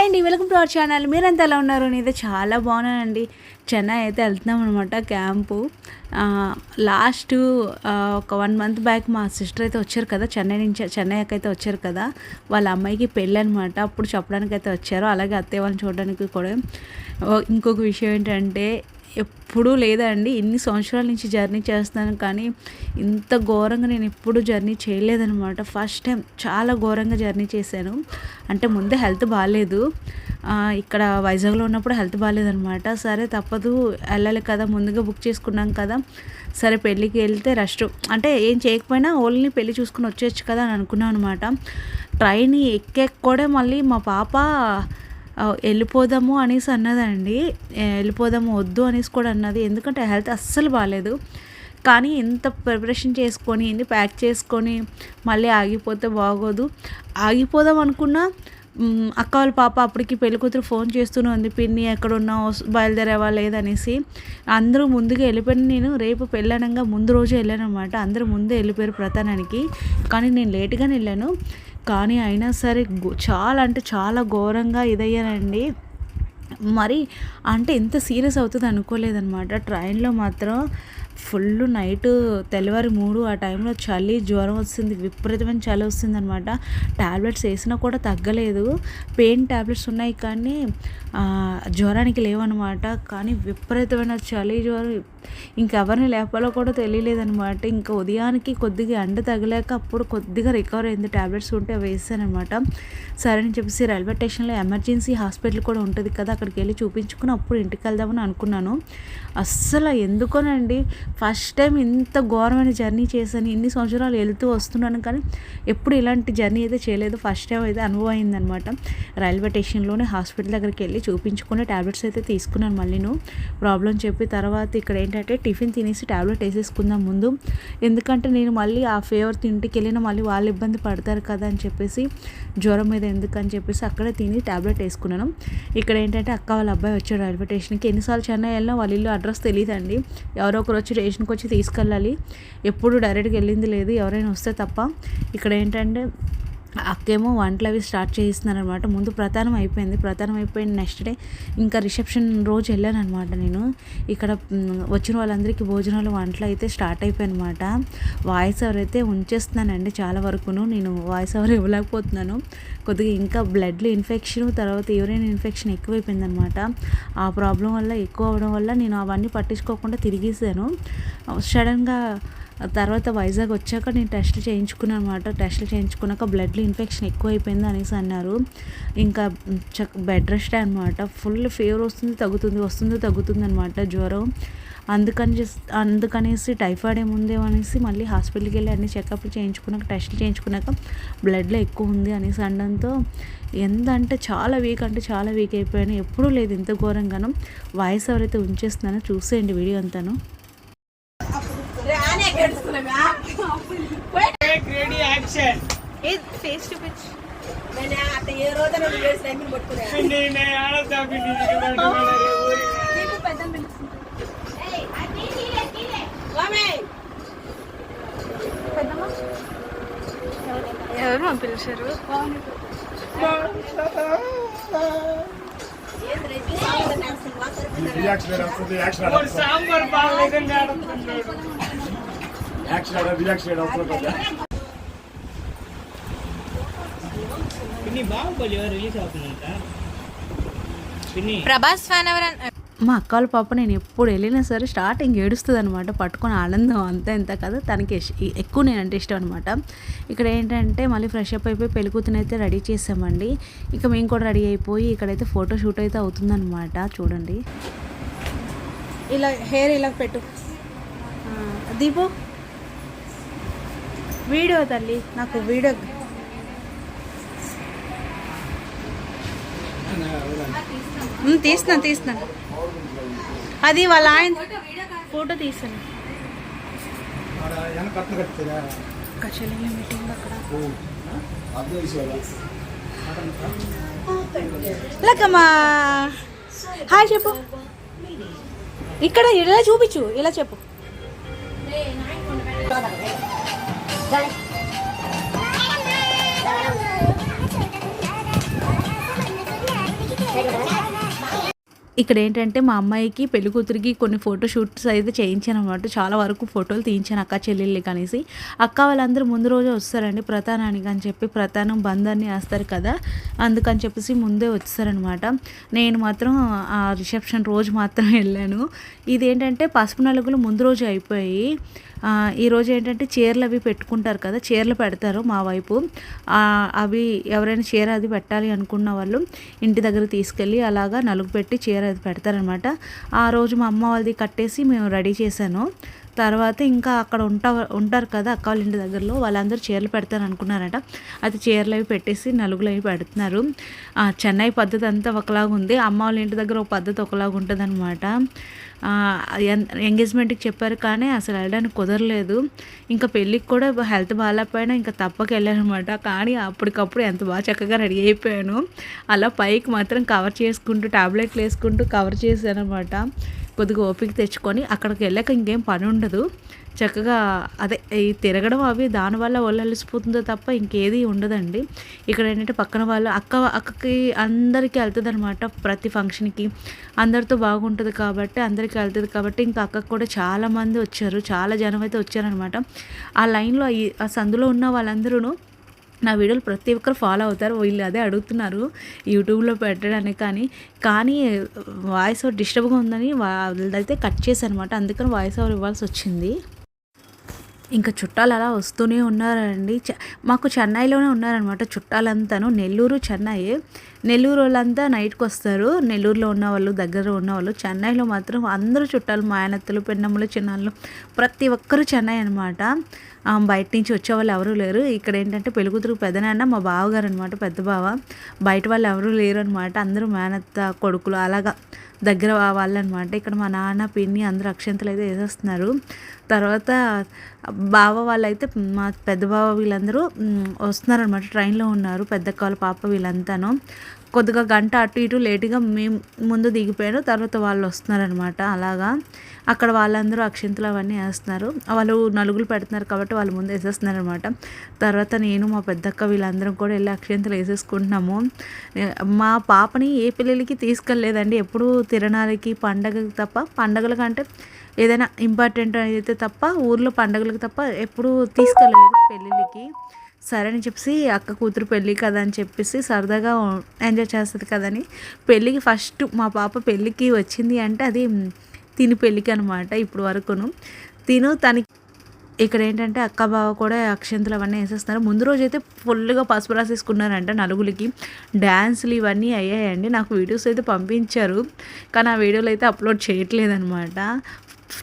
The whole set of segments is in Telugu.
హాయ్ అండి వెల్కమ్ టు అవర్ ఛానల్. మీరంతా ఎలా ఉన్నారు? నేనైతే చాలా బాగున్నానండి. చెన్నై అయితే వెళ్తున్నాం అనమాట క్యాంపు. లాస్ట్ ఒక వన్ మంత్ బ్యాక్ మా సిస్టర్ అయితే వచ్చారు కదా చెన్నై నుంచి చెన్నైకి అయితే వచ్చారు కదా వాళ్ళ అమ్మాయికి పెళ్ళి అనమాట అప్పుడు చెప్పడానికి అయితే వచ్చారు. అలాగే అత్తయ్య వాళ్ళని చూడడానికి కూడా. ఇంకొక విషయం ఏంటంటే ఎప్పుడూ లేదండి. ఇన్ని సంవత్సరాల నుంచి జర్నీ చేస్తున్నాను కానీ ఇంత ఘోరంగా నేను ఎప్పుడు జర్నీ చేయలేదనమాట ఫస్ట్ టైం చాలా ఘోరంగా జర్నీ చేశాను. అంటే ముందే హెల్త్ బాగాలేదు ఇక్కడ వైజాగ్లో ఉన్నప్పుడు హెల్త్ బాగాలేదనమాట సరే తప్పదు వెళ్ళాలి కదా ముందుగా బుక్ చేసుకున్నాం కదా. సరే పెళ్ళికి వెళ్తే రెస్ట్. అంటే ఏం చేయకపోయినా ఓన్లీ పెళ్ళి చూసుకుని వచ్చేయచ్చు కదా అని అనుకున్నాను అనమాట ట్రైన్ ఎక్కాక కూడా మళ్ళీ మా పాప వెళ్ళిపోదాము అనేసి అన్నదండి. వెళ్ళిపోదాము వద్దు అనేసి కూడా అన్నది. ఎందుకంటే హెల్త్ అస్సలు బాగాలేదు కానీ ఇంత ప్రిపరేషన్ చేసుకొని ఇన్ని ప్యాక్ చేసుకొని మళ్ళీ ఆగిపోతే బాగోదు. ఆగిపోదాం అనుకున్నా అక్క వాళ్ళ పాప అప్పటికి పెళ్ళికూతురు ఫోన్ చేస్తూనే ఉంది. పిన్ని ఎక్కడ ఉన్నావు బయలుదేరేవా లేదనేసి అందరూ ముందుగా వెళ్ళిపోయిన నేను రేపు పెళ్ళనంగా ముందు రోజు వెళ్ళాను అనమాట అందరూ ముందే వెళ్ళిపోయారు ప్రధానానికి. కానీ నేను లేట్గానే వెళ్ళాను. కానీ అయినా సరే చాలా అంటే చాలా ఘోరంగా ఇదయ్యానండి. మరి అంటే ఎంత సీరియస్ అవుతుంది అనుకోలేదన్నమాట. ట్రైన్లో మాత్రం ఫుల్ నైట్ తెల్లవారి మూడు ఆ టైంలో చలి జ్వరం వస్తుంది విపరీతమైన చలి వస్తుంది అనమాట ట్యాబ్లెట్స్ వేసినా కూడా తగ్గలేదు. పెయిన్ ట్యాబ్లెట్స్ ఉన్నాయి కానీ జ్వరానికి లేవన్నమాట. కానీ విపరీతమైన చలి జ్వరం ఇంకెవరిని లేపాలో కూడా తెలియలేదనమాట ఇంకా ఉదయానికి కొద్దిగా ఎండ తగలేక అప్పుడు కొద్దిగా రికవర్ అయింది ట్యాబ్లెట్స్ ఉంటే వేసానమాట సరే అని చెప్పేసి రైల్వే స్టేషన్లో ఎమర్జెన్సీ హాస్పిటల్ కూడా ఉంటుంది కదా అక్కడికి వెళ్ళి చూపించుకుని అప్పుడు ఇంటికి వెళ్దామని అనుకున్నాను. అస్సలు ఎందుకోనండి? ఫస్ట్ టైం ఇంత ఘోరమైన జర్నీ చేశాను ఇన్ని సంవత్సరాలు వెళ్తూ వస్తున్నాను కానీ ఎప్పుడు ఇలాంటి జర్నీ అయితే చేయలేదు. ఫస్ట్ టైం అయితే అనుభవం అయిందనమాట రైల్వే స్టేషన్లోనే హాస్పిటల్ దగ్గరికి వెళ్ళి చూపించుకుని ట్యాబ్లెట్స్ అయితే తీసుకున్నాను మళ్ళీ ప్రాబ్లం చెప్పి తర్వాత ఇక్కడ ఏంటంటే టిఫిన్ తినేసి ట్యాబ్లెట్ వేసేసుకుందాం ముందు. ఎందుకంటే నేను మళ్ళీ ఆ ఫేవర్ తింటికి వెళ్ళినా మళ్ళీ వాళ్ళు ఇబ్బంది పడతారు కదా అని చెప్పేసి జ్వరం మీద ఎందుకని చెప్పేసి అక్కడే తిని ట్యాబ్లెట్ వేసుకున్నాను. ఇక్కడ ఏంటంటే అక్క వాళ్ళ అబ్బాయి వచ్చాడు రైల్వే స్టేషన్కి. ఎన్నిసార్లు చెన్నై వెళ్ళినా వాళ్ళ ఇల్లు అడ్రస్ తెలియదండి ఎవరో ఒకరు వచ్చి స్టేషన్కి వచ్చి తీసుకెళ్ళాలి. ఎప్పుడు డైరెక్ట్గా వెళ్ళింది లేదు ఎవరైనా వస్తే తప్ప. ఇక్కడ ఏంటంటే అక్కేమో వంటలు అవి స్టార్ట్ చేయిస్తున్నారనమాట. ముందు ప్రధానం అయిపోయింది. ప్రధానం అయిపోయిన నెక్స్ట్ డే ఇంకా రిసెప్షన్ రోజు వెళ్ళాను అనమాట నేను. ఇక్కడ వచ్చిన వాళ్ళందరికీ భోజనాలు వంటలు అయితే స్టార్ట్ అయిపోయాయి అనమాట వాయిస్ ఓవర్ అయితే ఉంచేస్తున్నానండి చాలా వరకును. నేను వాయిస్ ఓవర్ ఇవ్వలేకపోతున్నాను. కొద్దిగా ఇంకా బ్లడ్లో ఇన్ఫెక్షన్ తర్వాత యూరిన్ ఇన్ఫెక్షన్ ఎక్కువైపోయింది అనమాట ఆ ప్రాబ్లం వల్ల ఎక్కువ అవడం వల్ల నేను అవన్నీ పట్టించుకోకుండా తిరిగేసాను సడన్గా తర్వాత వైజాగ్ వచ్చాక నేను టెస్ట్లు చేయించుకున్నాను అనమాట టెస్ట్లు చేయించుకున్నాక బ్లడ్లో ఇన్ఫెక్షన్ ఎక్కువ అయిపోయింది అనేసి అన్నారు. ఇంకా చక్ బెడ్ రెస్ట్ అనమాట ఫుల్ ఫీవర్ వస్తుంది తగ్గుతుంది వస్తుంది తగ్గుతుంది అనమాట జ్వరం. అందుకని అందుకనేసి టైఫాయిడ్ ఏముందేమో అనేసి మళ్ళీ హాస్పిటల్కి వెళ్ళి అన్ని చెకప్లు చేయించుకున్నాక టెస్ట్లు చేయించుకున్నాక బ్లడ్లో ఎక్కువ ఉంది అనేసి అనడంతో ఎంత అంటే చాలా వీక్ అంటే చాలా వీక్ అయిపోయాను. ఎప్పుడూ లేదు ఇంత ఘోరంగాను. వాయిస్ ఎవరైతే ఉంచేస్తున్నానో చూసేయండి వీడియో అంతాను. రెడీ యాక్షన్ ఫేస్ చూపించు నేను ఆడతా పిన్ని ఎవరు పిలిచారు రియాక్షన్ వస్తుంది యాక్షన్ వాడు సాంబార్ బాగలేదని ఆడుతున్నాడు యాక్షన్ రియాక్షన్ అవసరం కదా పిన్ని బాహుబలి రిలీజ్ అవుతుందంట పిన్ని ప్రభాస్ ఫ్యాన్ ఎవరన్నా మా అక్క వాళ్ళ పాప నేను ఎప్పుడు వెళ్ళినా సరే స్టార్టింగ్ ఏడుస్తుంది అనమాట పట్టుకొని ఆనందం అంతా ఎంత కదా తనకి ఎక్కువ నేనంటే ఇష్టం అనమాట ఇక్కడ ఏంటంటే మళ్ళీ ఫ్రెష్ అప్ అయిపోయి పెళ్ళికూతుని అయితే రెడీ చేసామండి. ఇక మేము కూడా రెడీ అయిపోయి ఇక్కడైతే ఫోటో షూట్ అయితే అవుతుందన్నమాట చూడండి. ఇలా హెయిర్ ఇలా పెట్టు. ఆ, దీపు. వీడియో తల్లి నాకు వీడియో తీస్తున్నాను తీస్తున్నాను అది వాళ్ళ ఆయన ఫోటో తీసాను. లక్కమ్మా. హాయ్ చెప్పు. ఇక్కడ ఇలా చూపించు ఇలా చెప్పు. ఇక్కడ ఏంటంటే మా అమ్మాయికి పెళ్ళి కూతురికి కొన్ని ఫోటో షూట్స్ అయితే చేయించాను అనమాట చాలా వరకు ఫోటోలు తీయించాను అక్క చెల్లెళ్ళకి అనేసి అక్క వాళ్ళందరూ ముందు రోజే వస్తారండి ప్రధానానికి అని చెప్పి ప్రధానం బంధాన్ని వేస్తారు కదా అందుకని చెప్పేసి ముందే వచ్చేసారనమాట నేను మాత్రం ఆ రిసెప్షన్ రోజు మాత్రం వెళ్ళాను. ఇదేంటంటే పసుపు నలుగులు ముందు రోజు అయిపోయి ఈరోజు ఏంటంటే చీరలు అవి పెట్టుకుంటారు కదా చీరలు పెడతారు మా వైపు. అవి ఎవరైనా చీర అది పెట్టాలి అనుకున్న వాళ్ళు ఇంటి దగ్గర తీసుకెళ్ళి అలాగా నలుగు పెట్టి చీర అది పెడతారనమాట. ఆ రోజు మా అమ్మ వాళ్ళది కట్టేసి మేము రెడీ చేశాను. తర్వాత ఇంకా అక్కడ ఉంటా ఉంటారు కదా అక్క వాళ్ళ ఇంటి దగ్గరలో వాళ్ళందరూ చీరలు పెడతారు అనుకున్నారట. అది చీరలు అవి పెట్టేసి నలుగులు అవి పెడుతున్నారు. చెన్నై పద్ధతి అంతా ఒకలాగా ఉంది. అమ్మ వాళ్ళ ఇంటి దగ్గర ఒక పద్ధతి ఒకలాగా ఉంటుంది అనమాట ఎంగేజ్మెంట్కి చెప్పారు కానీ అసలు వెళ్ళడానికి కుదరలేదు. ఇంకా పెళ్ళికి కూడా హెల్త్ బాగాలేకపోయినా ఇంకా తప్పక వెళ్ళానమాట కానీ అప్పటికప్పుడు ఎంత బాగా చక్కగా రెడీ అయిపోయాను. అలా పైకి మాత్రం కవర్ చేసుకుంటూ టాబ్లెట్లు వేసుకుంటూ కవర్ చేశానమాట అనమాట కొద్దిగా ఓపిక తెచ్చుకొని అక్కడికి వెళ్ళాక ఇంకేం పని ఉండదు. చక్కగా అదే ఈ తిరగడం అవి దానివల్ల ఒళ్ళు అలసిపోతుందో తప్ప ఇంకేది ఉండదండి. ఇక్కడ ఏంటంటే పక్కన వాళ్ళు అక్క అక్కకి అందరికీ వెళ్తుంది అనమాట ప్రతి ఫంక్షన్కి. అందరితో బాగుంటుంది కాబట్టి అందరికీ వెళ్తుంది కాబట్టి ఇంకా అక్కకు కూడా చాలామంది వచ్చారు చాలా జనం అయితే వచ్చారనమాట ఆ లైన్లో ఆ సందులో ఉన్న వాళ్ళందరూ నా వీడియోలు ప్రతి ఒక్కరు ఫాలో అవుతారు. వీళ్ళు అదే అడుగుతున్నారు యూట్యూబ్లో పెట్టడానికి కానీ. కానీ వాయిస్ ఓవర్ డిస్టర్బ్గా ఉందని వాళ్ళదైతే కట్ చేశాను అనమాట అందుకని వాయిస్ ఓవర్ ఇవ్వాల్సి వచ్చింది. ఇంకా చుట్టాలు అలా వస్తూనే ఉన్నారండి. మాకు చెన్నైలోనే ఉన్నారనమాట చుట్టాలంతాను. నెల్లూరు చెన్నై. నెల్లూరు వాళ్ళంతా నైట్కి వస్తారు నెల్లూరులో ఉన్న వాళ్ళు దగ్గర ఉన్న వాళ్ళు చెన్నైలో మాత్రం అందరూ చుట్టాలు మాయనత్తలు పెన్నమ్మలు చిన్నాళ్ళు ప్రతి ఒక్కరూ చెన్నై అనమాట బయట నుంచి వచ్చే వాళ్ళు ఎవరూ లేరు. ఇక్కడ ఏంటంటే పెళ్ళికూతురు పెద్దనాన్న మా బావగారు అనమాట పెద్ద బావ. బయట వాళ్ళు ఎవరూ లేరు అనమాట అందరూ మేనత్త కొడుకులు అలాగా దగ్గర వాళ్ళు అనమాట ఇక్కడ మా నాన్న పిన్ని అందరూ అక్షంతలు అయితే వేసేస్తున్నారు. తర్వాత బావ వాళ్ళైతే మా పెద్ద బావ వీళ్ళందరూ వస్తున్నారనమాట ట్రైన్లో ఉన్నారు. పెద్ద వాళ్ళ పాప వీళ్ళంతాను. కొద్దిగా గంట అటు ఇటు లేటుగా మేము ముందు దిగిపోయారు. తర్వాత వాళ్ళు వస్తున్నారనమాట అలాగా. అక్కడ వాళ్ళందరూ అక్షింతలు అవన్నీ వేస్తున్నారు. వాళ్ళు నలుగులు పెడుతున్నారు కాబట్టి వాళ్ళు ముందు వేసేస్తున్నారనమాట తర్వాత నేను మా పెద్దక్క వీళ్ళందరం కూడా వెళ్ళి అక్షింతలు వేసేసుకుంటున్నాము. మా పాపని ఏ పిల్లలకి తీసుకెళ్ళలేదండి. ఎప్పుడు తిరణాలకి పండగకి తప్ప పండగల కంటే ఏదైనా ఇంపార్టెంట్ అయితే తప్ప ఊర్లో పండగలకు తప్ప ఎప్పుడు తీసుకెళ్ళలేదు పెళ్ళిళ్ళకి. సరే అని చెప్పేసి అక్క కూతురు పెళ్ళి కదా అని చెప్పేసి సరదాగా ఎంజాయ్ చేస్తుంది కదని పెళ్ళికి ఫస్ట్ మా పాప పెళ్ళికి వచ్చింది అంటే అది తిని పెళ్ళికి అనమాట ఇప్పుడు వరకును. తిను తనకి ఇక్కడ ఏంటంటే అక్క బావ కూడా అక్షంతలు అవన్నీ వేసేస్తున్నారు. ముందు రోజు అయితే ఫుల్గా పసుపు రాసేసుకున్నారంట నలుగురికి. డ్యాన్సులు ఇవన్నీ అయ్యాయండి. నాకు వీడియోస్ అయితే పంపించారు. కానీ ఆ వీడియోలు అయితే అప్లోడ్ చేయట్లేదన్నమాట.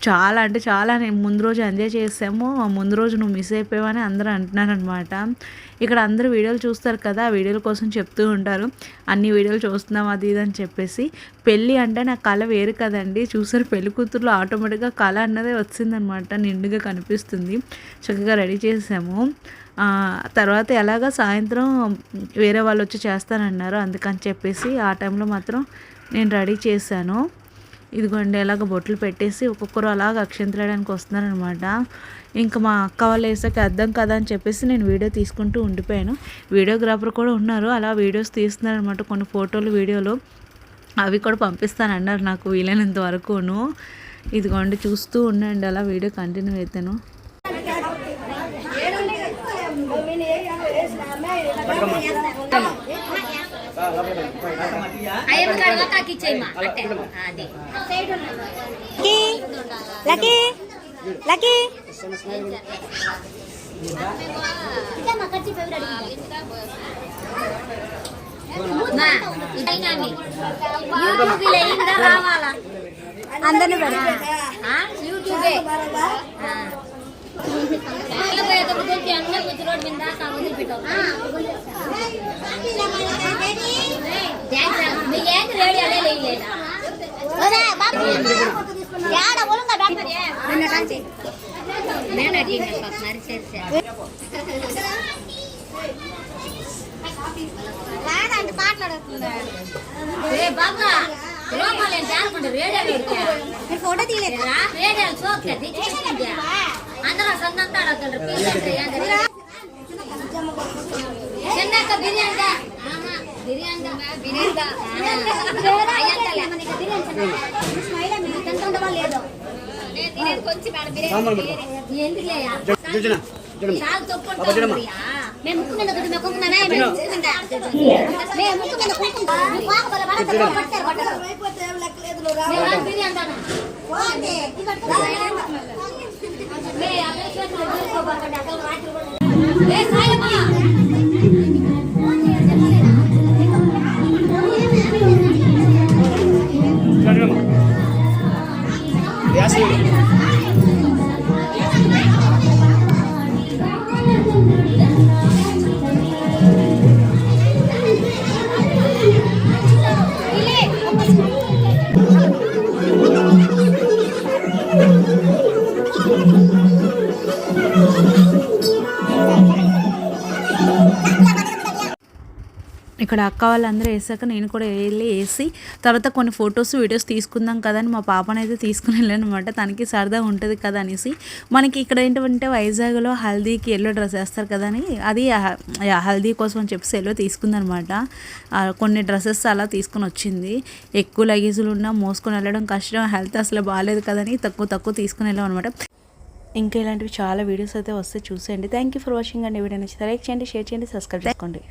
చాలా అంటే చాలా నేను ముందు రోజు ఎంజాయ్ చేసాము. ముందు రోజు నువ్వు మిస్ అయిపోయావని అందరూ అంటున్నారనమాట. ఇక్కడ అందరూ వీడియోలు చూస్తారు కదా ఆ వీడియోల కోసం చెప్తూ ఉంటారు. అన్ని వీడియోలు చూస్తున్నాం అది ఇది అని చెప్పేసి. పెళ్ళి అంటే నా కళ వేరు కదండి. చూసారు పెళ్ళి కూతురులో ఆటోమేటిక్గా కళ అన్నదే వచ్చిందనమాట. నిండుగా కనిపిస్తుంది. చక్కగా రెడీ చేసాము. తర్వాత ఎలాగ సాయంత్రం వేరే వాళ్ళు వచ్చి చేస్తానన్నారు. అందుకని చెప్పేసి ఆ టైంలో మాత్రం నేను రెడీ చేశాను. ఇదిగోండి ఇలాగ బొట్లు పెట్టేసి ఒక్కొక్కరు అలాగ అక్షంతలేయడానికి వస్తున్నారనమాట ఇంకా మా అక్క వాళ్ళు వేసాక అర్థం కదా అని చెప్పేసి నేను వీడియో తీసుకుంటూ ఉండిపోయాను వీడియోగ్రాఫర్ కూడా ఉన్నారు అలా వీడియోస్ తీస్తున్నారనమాట కొన్ని ఫోటోలు వీడియోలు అవి కూడా పంపిస్తానన్నారు నాకు వీలైనంత వరకును ఇదిగోండి చూస్తూ ఉండండి అలా వీడియో కంటిన్యూ అవుతాను లక్కీ లక్కీ. అందరిని? యూట్యూబే. பாபா ரோமாலயம் டான்ஸ் பண்ணுற ரேடியோ இருக்கேன் ஃபோட்டோ தீலேடா ரேடியோ சோக்கா திச்சு మేము ముక్కు మీద కుంకుమనే మేము ముక్కు మీద కుంకుమ మీ పాప వల్ల పడతారు, పడతారు, పడతారు. మేము ఆ బిర్యానీ ఇక్కడ అక్క వాళ్ళందరూ వేసాక నేను కూడా వెళ్ళి వేసి తర్వాత కొన్ని ఫొటోస్ వీడియోస్ తీసుకుందాం కదా అని మా పాపనైతే అయితే తీసుకుని వెళ్ళాను అనమాట తనకి సరదా ఉంటుంది కదా అనేసి. మనకి ఇక్కడ ఏంటంటే వైజాగ్లో హల్దీకి ఎల్లో డ్రెస్ వేస్తారు కదా అని అది హల్దీ కోసం అని చెప్పేసి ఎల్లో తీసుకుందనమాట కొన్ని డ్రెస్సెస్ అలా తీసుకుని వచ్చింది. ఎక్కువ లగేజులు ఉన్నా మోసుకొని వెళ్ళడం కష్టం హెల్త్ అసలు బాగాలేదు కదని తక్కువ తక్కువ తీసుకుని వెళ్ళాం అనమాట ఇంకా ఇలాంటివి చాలా వీడియోస్ అయితే వస్తే చూసేయండి. థ్యాంక్ యూ ఫర్ వాచింగ్ అండి. వీడియో నచ్చితే లైక్ చేయండి షేర్ చేయండి సబ్స్క్రైబ్ చేసుకోండి.